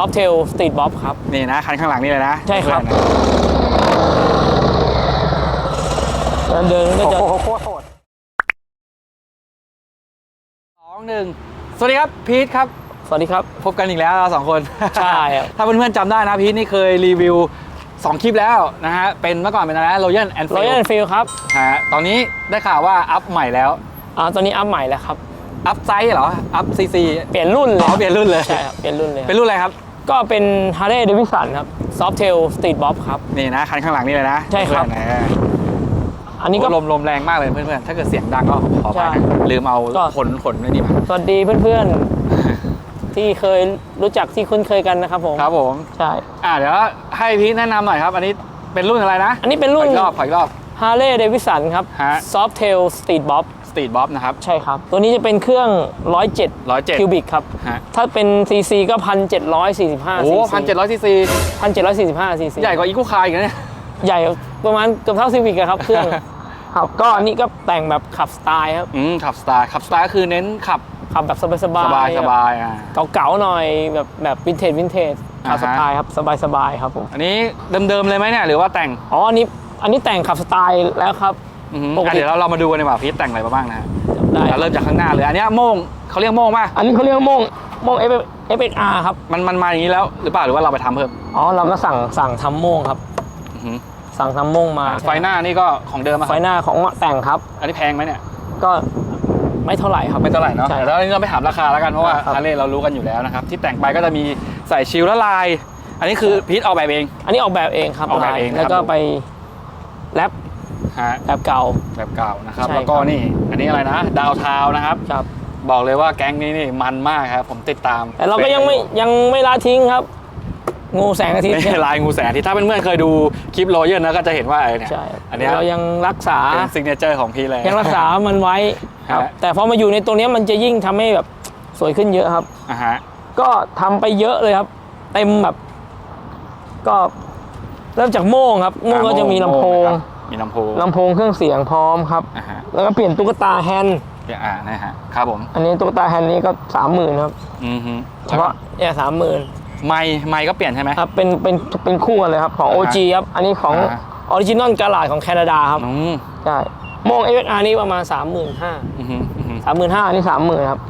Soft Tail Street Bob ครับ นี่นะ คันข้างหลังนี่เลยนะใช่ครับ เพื่อนนะเดินก็จะโอ้โหโคตรโหดสองหนึ่งสวัสดีครับพีทครับ สวัสดีครับ พบกันอีกแล้วเราสองคนใช่ครับ ถ้าเพื่อนๆจำได้นะพีทนี่เคยรีวิว 2 คลิปแล้วนะฮะ เป็นเมื่อก่อนเป็นอะไรนะ Royal and Royal Enfield ครับฮะตอนนี้ได้ข่าวว่าอัพใหม่แล้ว อ่าตอนนี้อัพใหม่แล้วครับ อัพไซส์เหรอ อัพซีซีเปลี่ยนรุ่นเลยอ๋อเปลี่ยนรุ่นเลย ใช่ครับเปลี่ยนรุ่นเลยเป็นรุ่นอะไรครับ ก็เป็น Harley Davidson ครับ Soft Tail Street Bob ครับ นี่นะคันข้างหลังนี่เลยนะใช่ครับ เพื่อนนะอันนี้ก็ลมลมแรงมากเลยเพื่อนๆถ้าเกิดเสียงดังก็ขอไปใช่นะลืมเอาก็ ขนขนไว้นี่มาสวัสดีเพื่อนๆ ที่เคยรู้จักที่คุ้นเคยกันนะครับผมครับผมใช่ อ่าเดี๋ยวให้พีทแนะนำหน่อยครับ อันนี้เป็นรุ่นอะไรนะอันนี้เป็นรุ่ขอนอีกรอบขออีกรอบ Harley Davidson ครับ ฮะ Soft Tail Street Bob สตรีทบ๊อบนะครับ ใช่ครับ ตัวนี้จะเป็นเครื่อง 107 107 คิวบิกครับ ฮะ ถ้าเป็น CC ก็ 1,745โอ้พันเจ็ดร้อยซีซี1,745 CC ใหญ่กว่าอีกูคายอีกนะเนี่ย ใหญ่ประมาณเกือบเท่าซีวิกครับเครื่อง ครับ ก็อันนี้ก็แต่งแบบขับสไตล์ครับ อืมขับสไตล์ขับสไตล์ก็คือเน้นขับขับแบบสบายๆสบายสบายอะเก่าๆหน่อยแบบแบบวินเทจวินเทจขับอ่าฮะสไตล์ครับสบายๆครับผม อันนี้เดิมๆเลยไหมเนี่ยหรือว่าแต่ง อ๋ออันนี้อันนี้แต่งขับสไตล์แล้วครับ อือหือปกติอะเดี๋ยวเราเรามาดูกันดีกว่าพีทแต่งอะไรมาบ้างนะฮะได้เราเริ่มจากข้างหน้าเลย อันเนี้ยโม่งเขาเรียกโม่งป่ะอันนี้เขาเรียกว่าโม่งโม่ง F FXR ครับ มันมันมาอย่างนี้แล้วหรือเปล่าหรือว่าเราไปทำเพิ่มอ๋อ เราก็สั่งสั่งทำโม่งครับ อือหือสั่งทำโม่งมาอะไฟหน้านี่ก็ของเดิมอะคไฟรับหน้าของแต่งครับ อันนี้แพงไหมเนี่ยก็ไม่เท่าไหร่ครับ ไม่เท่าไหร่เนาะใช่แต่แล้วอันนี้เราไปถามราคาแล้วกันเพราะว่าครับ ฮาร์เลย์เรารู้กันอยู่แล้วนะครับที่แต่งไปก็จะมีใส่ชิลและลาย อันนี้คือพีทออกแบบเอง อันนี้ออกแบบเองครับออกแบบเองลายนะครับ แล้วก็ไปแรป ฮะแบบเก่า แบบเก่านะครับ ใช่แล้วก็ครับนี่ อันนี้อะไรนะ ดาวเทาวน์นะครับ ครับ บอกเลยว่าแก๊งนี้นี่มันมากครับ ผมติดตามแต่เราก็ยังไม่ยังไม่ละทิ้งครับ งูแสงอาทิตย์นี่ลายงูแสงที่ถ้าเพื่อนๆเคยดูคลิปโรเยอร์นะก็จะเห็นว่าไอ้เนี่ยใช่อันเนี้ยเรายังรักษา เป็นซิกเนเจอร์ของพี่เลย ยังรักษามันไว้ครับ ฮะ แต่พอมาอยู่ในตัวเนี้ยมันจะยิ่งทำให้แบบสวยขึ้นเยอะครับ อะฮะ ก็ทำไปเยอะเลยครับ เต็มแบบ ก็เริ่มจากโม่งครับ โม่งก็จะมีลำโพง นะครับ มีลำโพงลำโพงเครื่องเสียงพร้อมครับ อะฮะแล้วก็เปลี่ยนตุ๊กตาแฮนด์เดี๋ยวอ่านะฮะครับผม อันนี้ตุ๊กตาแฮนด์นี้ก็สามหมื่นครับอือฮึเฉพาะเนี่ยสามหมื่นไม้ไม้ก็เปลี่ยนใช่ไหม ครับเป็นเป็นเป็นคู่กันเลยครับของ อ่าฮะ OG ครับอันนี้ของอ่าออริจินอลกาลาดของแคนาดาครับอืมใช่โมง XR นี่ประมาณ3 5 0 0 0อือฮึอือฮึ3 5 0 0 0อันนี้30,000ครับ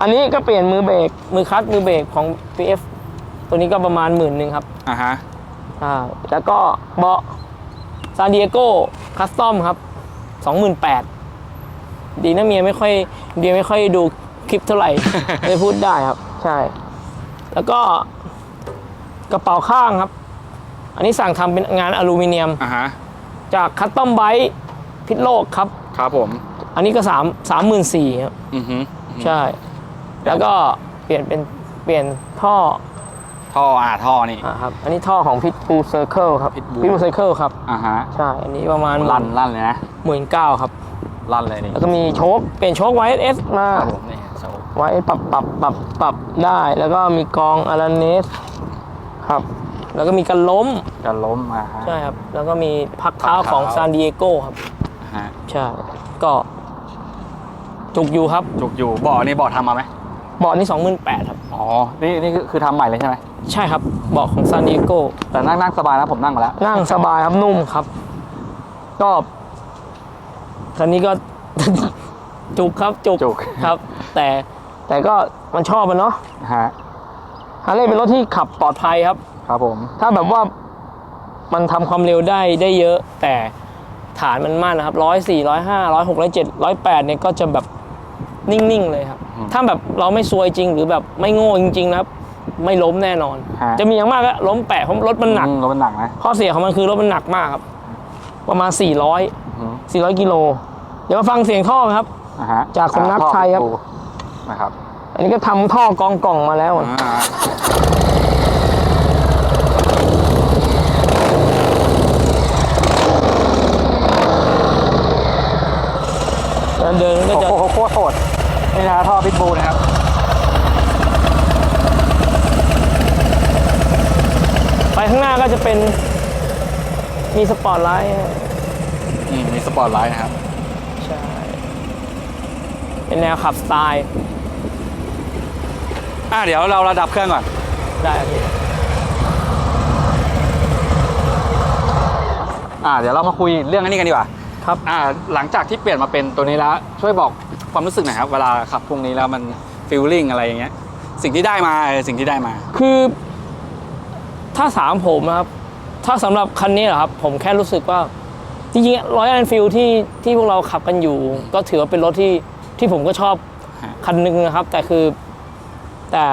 อันนี้ก็เปลี่ยนมือเบรกมือคลัตช์มือเบรกของ PF ตัวนี้ก็ประมาณหมื่นหนึ่งครับอะฮะใช่แล้วก็เบาะ ซานดิเอโกคัสตอมครับ28,000ดีนะเมียไม่ค่อยเมียไม่ค่อยดูคลิปเท่าไหร่ไม่พูดได้ครับ ใช่ แล้วก็กระเป๋าข้างครับ อันนี้สั่งทำเป็นงานอลูมิเนียม อะฮะ จากคัตตอมไบต์พิษโลกครับ ครับผม อันนี้ก็สามสามหมื่นสี่ครับ อือฮึใช่ แล้วก็เปลี่ยนเป็นเปลี่ยนท่อ ท่ออ่าท่อนี่ อ่าครับ อันนี้ท่อของพิทบูเซอร์เคิลครับ Pitbull พิทบูเซอร์เคิลครับ อะฮะใช่ อันนี้ประมาณลั่นลั่นเลยนะหมื่นเก้าครับ ลั่นเลยนี่แล้วก็มีโชคเปลี่ยนโชคไว้เอสมา ครับผมนี่โชว์ไว้ปรับปรับปรับปรับได้ แล้วก็มีกองอาราเนสครับ แล้วก็มีกันล้ม จะล้มอะฮะ ใช่ครับ แล้วก็มีพักเท้าพักเท้า ของซานดิเอโกครับ อะฮะใช่ ก็ จุกอยู่ครับ จุกอยู่เบาะนี่เบาะทำมาไหม เบาะนี่สองหมื่นแปดครับ อ๋อ นี่นี่คือคือทำใหม่เลยใช่ไหมใช่ครับเบาะของซานดิเอโกแต่นั่งนั่งสบายนะผมนั่งมาแล้ว นั่งสบายครับนุ่มครับ ก็คันนี้ก็ จุกครับจุกจุก ครับ แต่แต่ก็มันชอบมันเนาะฮะ ฮาร์เลย์เป็นรถที่ขับปลอดภัยครับ ครับผม ถ้าแบบว่ามันทำความเร็วได้ได้เยอะ แต่ฐานมันมากนะครับร้อยสี่ร้อยห้าร้อยหกร้อยเจ็ดร้อยแปดเนี่ยก็จะแบบ นิ่งๆเลยครับถ้าแบบเราไม่ซวยจริงหรือแบบไม่โง่จริงๆนะครับ ไม่ล้มแน่นอน ฮะ จะมีอย่างมากก็ล้มแปะเพราะรถมันหนัก อืมรถมันหนักนะข้อเสียของมันคือรถมันหนักมากครับ ประมาณ 400 อืม400กิโลเดี๋ยวมาฟังเสียงท่อครับ อะฮะจากสำนักอะท่อไทยครับ ปูนะครับอันนี้ก็ทำท่อกองกล่องมาแล้ว อ่า แล้วเดินก็โอ้จะโหโคตรโหดนี่นะท่อพิทบูนะครับไปข้างหน้าก็จะเป็นมีสปอร์ตไลท์อืมมีสปอร์ตไลท์นะครับ ใช่ เป็นแนวขับสไตล์อะเดี๋ยวเราระดับเครื่องก่อน ได้ครับพี่อ่าเดี๋ยวเรามาคุยเรื่องอันนี้กันดีกว่า ครับอ่าหลังจากที่เปลี่ยนมาเป็นตัวนี้แล้ว ช่วยบอกความรู้สึกหน่อยครับ เวลาขับพวกนี้แล้วมันฟีลลิ่งอะไรอย่างเงี้ย สิ่งที่ได้มาเออสิ่งที่ได้มา คือ ถ้าถามผมนะครับ ถ้าสำหรับคันนี้เหรอครับ ผมแค่รู้สึกว่า จริงๆร้อยแอนฟิลที่ที่พวกเราขับกันอยู่ ก็ถือว่าเป็นรถที่ที่ผมก็ชอบฮะคันหนึ่งนะครับ แต่คือ แต่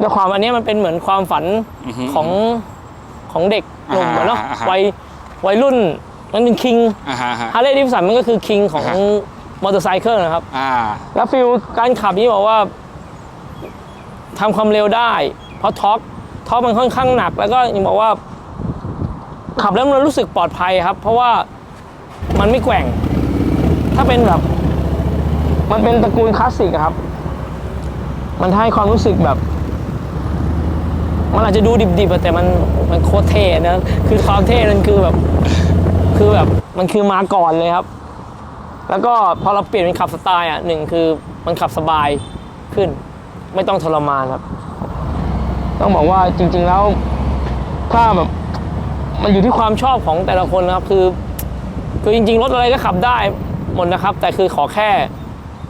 ด้วยความอันเนี้ยมันเป็นเหมือนความฝันอือฮึของของเด็กหนุ่มอ่าฮะอะเนาะอ่าฮะ วัยวัยรุ่น มันเป็นคิงอ่าฮะฮะ ฮาร์เลย์ดิฟสันมันก็คือคิงของอ่าฮะ มอเตอร์ไซค์นะครับ อ่า แล้วฟิลการขับนี่บอกว่าทำความเร็วได้ เพราะท็อปท็อปมันค่อนข้างหนัก แล้วก็ยังบอกว่า ขับแล้วมันรู้สึกปลอดภัยครับ เพราะว่ามันไม่แกว่ง ถ้าเป็นแบบ มันเป็นตระกูลคลาสสิกอะครับ มันให้ความรู้สึกแบบ มันอาจจะดูดิบๆอะแต่มันมันโคตรเท่นะ คือความเท่นั่นคือแบบ คือแบบมันคือมาก่อนเลยครับ แล้วก็พอเราเปลี่ยนเป็นขับสไตล์อะหนึ่งคือมันขับสบายขึ้น ไม่ต้องทรมานครับ ต้องบอกว่าจริง ๆแล้วถ้าแบบมันอยู่ที่ความชอบของแต่ละคนนะครับ คือ คือจริง ๆ รถอะไรก็ขับได้หมดนะครับ แต่คือขอแค่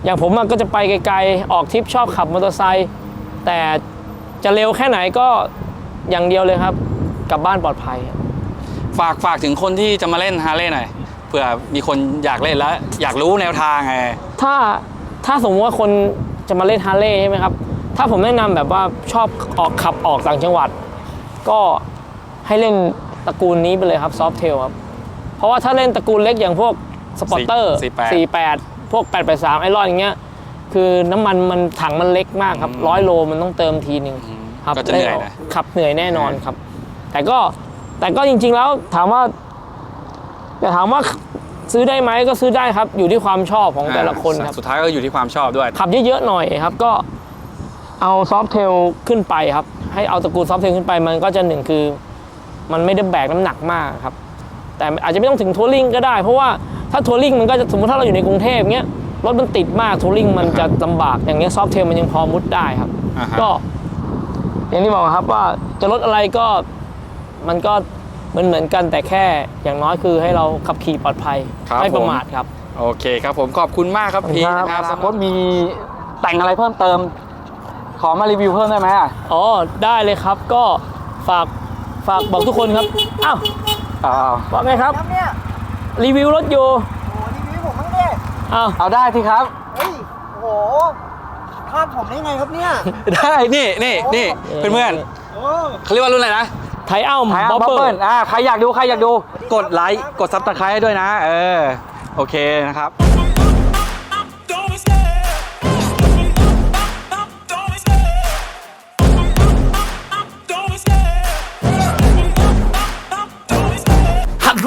อย่างผมก็จะไปไกลๆ ออกทริปชอบขับมอเตอร์ไซค์แต่จะเร็วแค่ไหนก็อย่างเดียวเลยครับ กลับบ้านปลอดภัย ฝากฝากถึงคนที่จะมาเล่นฮาร์เลย์หน่อยเผื่อมีคนอยากเล่นแล้ว อยากรู้แนวทางไงถ้าถ้าสมมติว่าคนจะมาเล่นฮาร์เลย์ใช่ไหมครับ ถ้าผมแนะนำแบบว่าชอบออกขับออกต่างจังหวัด ก็ให้เล่นตระกูลนี้ไปเลยครับซอฟเทลครับ เพราะว่าถ้าเล่นตระกูลเล็กอย่างพวกสปอร์เตอร์48 48 พวก 883 ไอรอนอย่างเงี้ย คือน้ำมันมันถังมันเล็กมากครับร้อยโลมันต้องเติมทีหนึ่งครับก็จะเหนื่อยนะ ขับเหนื่อยแน่นอนครับ แต่ก็ แต่ก็จริง ๆ แล้วถามว่า แต่ถามว่าซื้อได้ไหมก็ซื้อได้ครับ อยู่ที่ความชอบของแต่ละคนครับ สุดท้ายก็อยู่ที่ความชอบด้วย ขับเยอะๆหน่อยครับ ก็เอาซอฟเทลขึ้นไปครับ ให้เอาตระกูลซอฟเทลขึ้นไปมันก็จะหนึ่งคือ มันไม่ได้แบกน้ำหนักมากครับ แต่อาจจะไม่ต้องถึงทัวริงก็ได้ เพราะว่าถ้าทัวริงมันก็จะสมมติถ้าเราอยู่ในกรุงเทพเงี้ยรถมันติดมากทัวริงมันจะลำบากอย่างเงี้ยซอฟเทลมันยังพอมุดได้ครับอ่าฮะก็อย่างที่บอกครับว่าจะรถอะไรก็ มันก็เหมือนเหมือนๆกันแต่แค่อย่างน้อยคือให้เราขับขี่ปลอดภัยครับไม่ประผมมาทครับ โอเคครับผมขอบคุณมากครับขอบคุณพีทครับนะครับสมมติมีแต่งอะไรเพิ่มเติม ขอมารีวิวเพิ่มได้ไหมอะอ๋อได้เลยครับก็ฝากฝากบอกทุกคนครับอ้าวเอาเอาบอกไงครับครับ เนี่ย รีวิวรถอยู่โอ้โหรีวิวผมบ้างเนี่ยอ้าวเอาได้ที่ครับ เฮ้ย โอ้โหพลาดผมได้ไงครับเนี่ย ได้นี่นี่นี่เพื่อนเพื่อนโอ้ๆเขาเรียกว่ารุ่นอะไรนะ ไทยอ้อมไทยบ๊บัอฟปเปอเฟิลร์อ่าใครอยากดูใครอยากดูกดไลค์กดซับสไครต์ด้วยนะ เออ โอเคนะครับ